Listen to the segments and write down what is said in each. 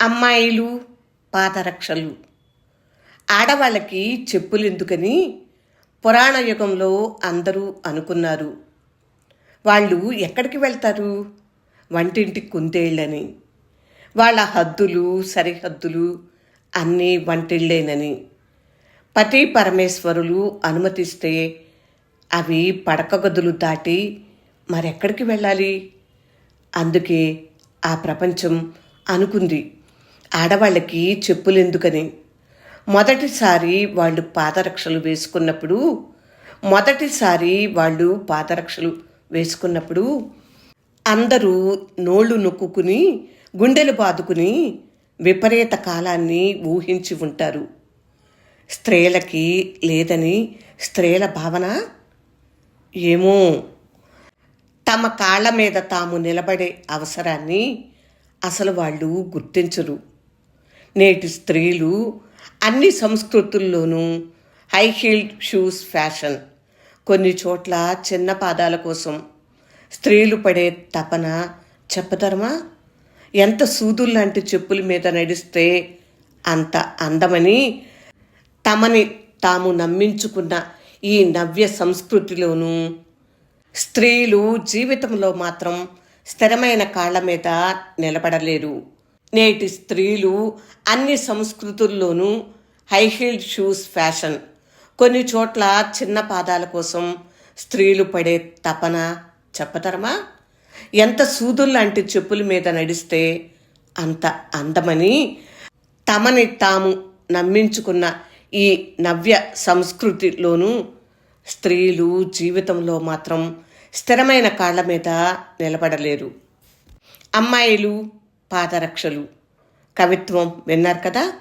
అమ్మాయిలు పాదరక్షలు ఆడవాళ్ళకి చెప్పులు ఎందుకని పురాణ యుగంలో అందరూ అనుకున్నారు. వాళ్ళు ఎక్కడికి వెళ్తారు? వంటింటి కుందేళ్ళని. వాళ్ళ హద్దులు సరిహద్దులు అన్నీ వంటిళ్ళేనని. పతి పరమేశ్వరులు అనుమతిస్తే అవి పడక గదులు దాటి మరెక్కడికి వెళ్ళాలి? అందుకే ఆ ప్రపంచం అనుకుంది. ఆడవాళ్ళకి చెప్పులు ఎందుకని? మొదటిసారి వాళ్ళు పాదరక్షలు వేసుకున్నప్పుడు మొదటిసారి వాళ్ళు పాదరక్షలు వేసుకున్నప్పుడు అందరూ నోళ్ళు నొక్కుకుని గుండెలు బాదుకుని విపరీత కాలాన్ని ఊహించి ఉంటారు. స్త్రీలకి లేదని స్త్రీల భావన? ఏమో. తమ కాళ్ళ మీద తాము నిలబడే అవసరాన్ని అసలు వాళ్ళు గుర్తించరు. నేటి స్త్రీలు అన్ని సంస్కృతుల్లోనూ హై హీల్డ్ షూస్ ఫ్యాషన్ కొన్ని చోట్ల చిన్న పాదాల కోసం స్త్రీలు పడే తపన చెప్పదరమా? ఎంత సూదుల్లాంటి చెప్పుల మీద నడిస్తే అంత అందమని తమని తాము నమ్మించుకున్న ఈ నవ్య సంస్కృతిలోనూ స్త్రీలు జీవితంలో మాత్రం స్థిరమైన కాళ్ళ మీద నిలబడలేరు. నేటి స్త్రీలు అన్ని సంస్కృతుల్లోనూ హై హీల్డ్ షూస్ ఫ్యాషన్. కొన్ని చోట్ల చిన్న పాదాల కోసం స్త్రీలు పడే తపన చెప్పతరమా ఎంత సూదుల్లాంటి చెప్పుల మీద నడిస్తే అంత అందమని తమని తాము నమ్మించుకున్న ఈ నవ్య సంస్కృతిలోనూ స్త్రీలు జీవితంలో మాత్రం స్థిరమైన కాళ్ళ మీద నిలబడలేరు. అమ్మాయిలు పాదరక్షలు. కవిత్వం విన్నారు కదా?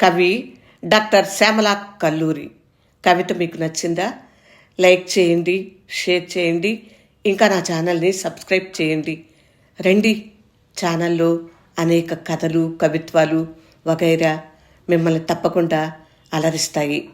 కవి డాక్టర్ శ్యామలా కల్లూరి. కవిత మీకు నచ్చిందా? లైక్ చేయండి షేర్ చేయండి ఇంకా నా ఛానల్ని సబ్స్క్రైబ్ చేయండి. రండి ఛానల్లో అనేక కథలు కవిత్వాలు వగైరా మిమ్మల్ని తప్పకుండా అలరిస్తాయి.